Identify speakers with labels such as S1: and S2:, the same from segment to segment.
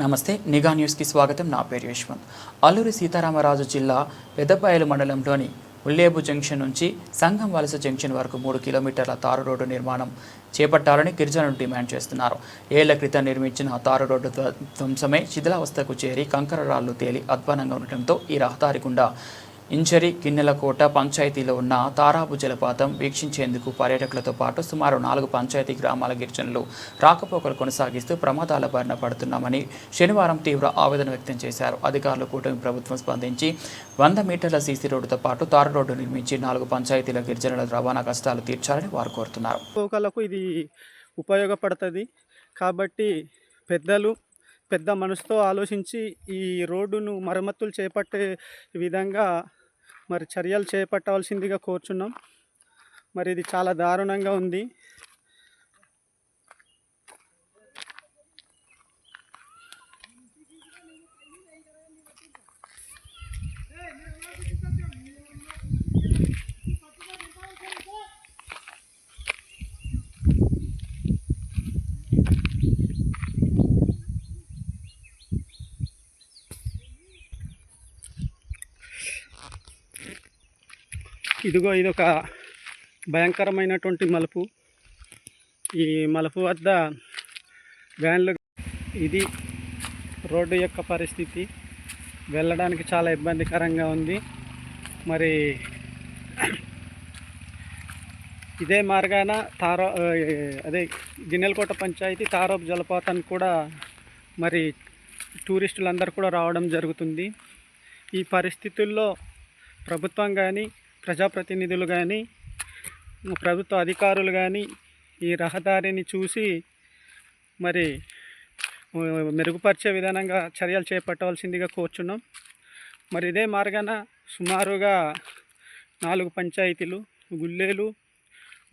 S1: నమస్తే నిఘా న్యూస్కి స్వాగతం. నా పేరు యశ్వంత్. అల్లూరి సీతారామరాజు జిల్లా పెద్దపాయలు మండలంలోని ఉల్లేబు జంక్షన్ నుంచి సంఘం వలస జంక్షన్ వరకు మూడు కిలోమీటర్ల తారు రోడ్డు నిర్మాణం చేపట్టాలని గిరిజనులు డిమాండ్ చేస్తున్నారు. ఏళ్ళ క్రితం నిర్మించిన తారు రోడ్డు ధ్వంసమే శిథిలావస్థకు చేరి కంకర రాళ్ళు తేలి అధ్వానంగా ఉండటంతో ఈ రహదారి గుండా ఇంచరి గిన్నెలకోట పంచాయతీలో ఉన్న తారాబు జలపాతం వీక్షించేందుకు పర్యాటకులతో పాటు సుమారు నాలుగు పంచాయతీ గ్రామాల గిరిజనులు రాకపోకలు కొనసాగిస్తూ ప్రమాదాల బారిన పడుతున్నామని శనివారం తీవ్ర ఆవేదన వ్యక్తం చేశారు. అధికారులు కూటమి ప్రభుత్వం స్పందించి వంద మీటర్ల సీసీ రోడ్డుతో పాటు తార రోడ్డు నిర్మించి నాలుగు పంచాయతీల గిరిజనుల రవాణా కష్టాలు తీర్చాలని వారు కోరుతున్నారు.
S2: పోకలకు ఇది ఉపయోగపడుతుంది. కాబట్టి పెద్దలు పెద్ద మనసుతో ఆలోచించి ఈ రోడ్డును మరమ్మతులు చేపట్టే విధంగా మరి చర్యలు చేపట్టవలసిందిగా కోరుచున్నాం. మరి ఇది చాలా దారుణంగా ఉంది. ఇదిగో ఇది ఒక భయంకరమైనటువంటి మలుపు. ఈ మలుపు వద్ద వ్యాన్లు ఇది రోడ్డు యొక్క పరిస్థితి. వెళ్ళడానికి చాలా ఇబ్బందికరంగా ఉంది. మరి ఇదే మార్గాన తారో అదే గిన్నెలకోట పంచాయతీ తారోప్ జలపాతానికి కూడా మరి టూరిస్టులందరూ కూడా రావడం జరుగుతుంది. ఈ పరిస్థితుల్లో ప్రభుత్వం కానీ ప్రజాప్రతినిధులు కానీ ప్రభుత్వ అధికారులు కానీ ఈ రహదారిని చూసి మరి మెరుగుపరిచే విధానంగా చర్యలు చేపట్టవలసిందిగా కోరుచున్నాం. మరి ఇదే మార్గాన సుమారుగా నాలుగు పంచాయతీలు గుల్లేలు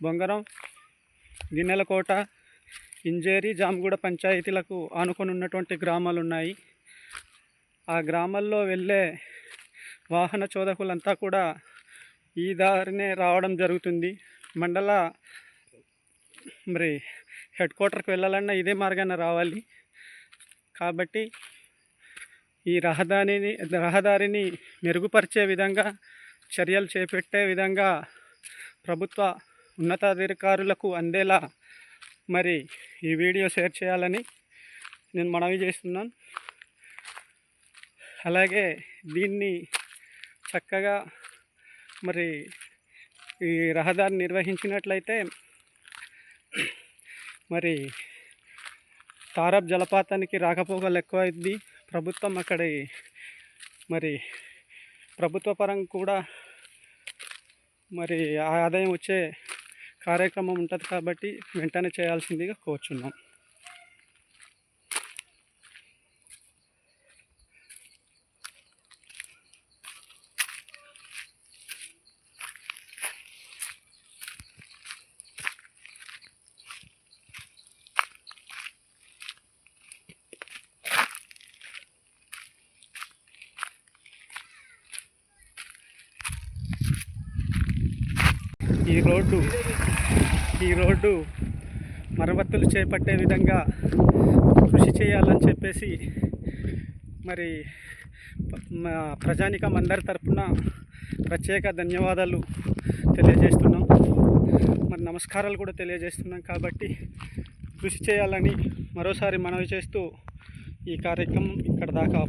S2: బొంగరం గిన్నెలకోట ఇంజేరి జామగూడ పంచాయతీలకు ఆనుకొని ఉన్నటువంటి గ్రామాలు ఉన్నాయి ఆ గ్రామాల్లో వెళ్ళే వాహన చోదకులంతా కూడా ఈ దారినే రావడం జరుగుతుంది. మండల మరి హెడ్ క్వార్టర్కి వెళ్ళాలన్నా ఇదే మార్గాన రావాలి. కాబట్టి ఈ రహదారిని రహదారిని మెరుగుపరిచే విధంగా చర్యలు చేపట్టే విధంగా ప్రభుత్వ ఉన్నతాధికారులకు అందేలా మరి ఈ వీడియో షేర్ చేయాలని నేను మనవి చేస్తున్నాను. అలాగే దీన్ని చక్కగా మరి ఈ రహదారి నిర్వహించినట్లయితే మరి తారప్ జలపాతానికి రాకపోకలు ఎక్కువ అయింది ప్రభుత్వం అక్కడ మరి ప్రభుత్వ పరంగా కూడా మరి ఆ ఆదాయం వచ్చే కార్యక్రమం ఉంటుంది కాబట్టి వెంటనే చేయాల్సిందిగా కోరుచున్నాం. ఈ రోడ్డు ఈ రోడ్డు మరమ్మతులు చేపట్టే విధంగా కృషి చేయాలని చెప్పేసి మరి మా ప్రజానికం అందరి తరఫున ప్రత్యేక ధన్యవాదాలు తెలియజేస్తున్నాం. మరి నమస్కారాలు కూడా తెలియజేస్తున్నాం కాబట్టి కృషి చేయాలని మరోసారి మనవి చేస్తూ ఈ కార్యక్రమం ఇక్కడ దాకా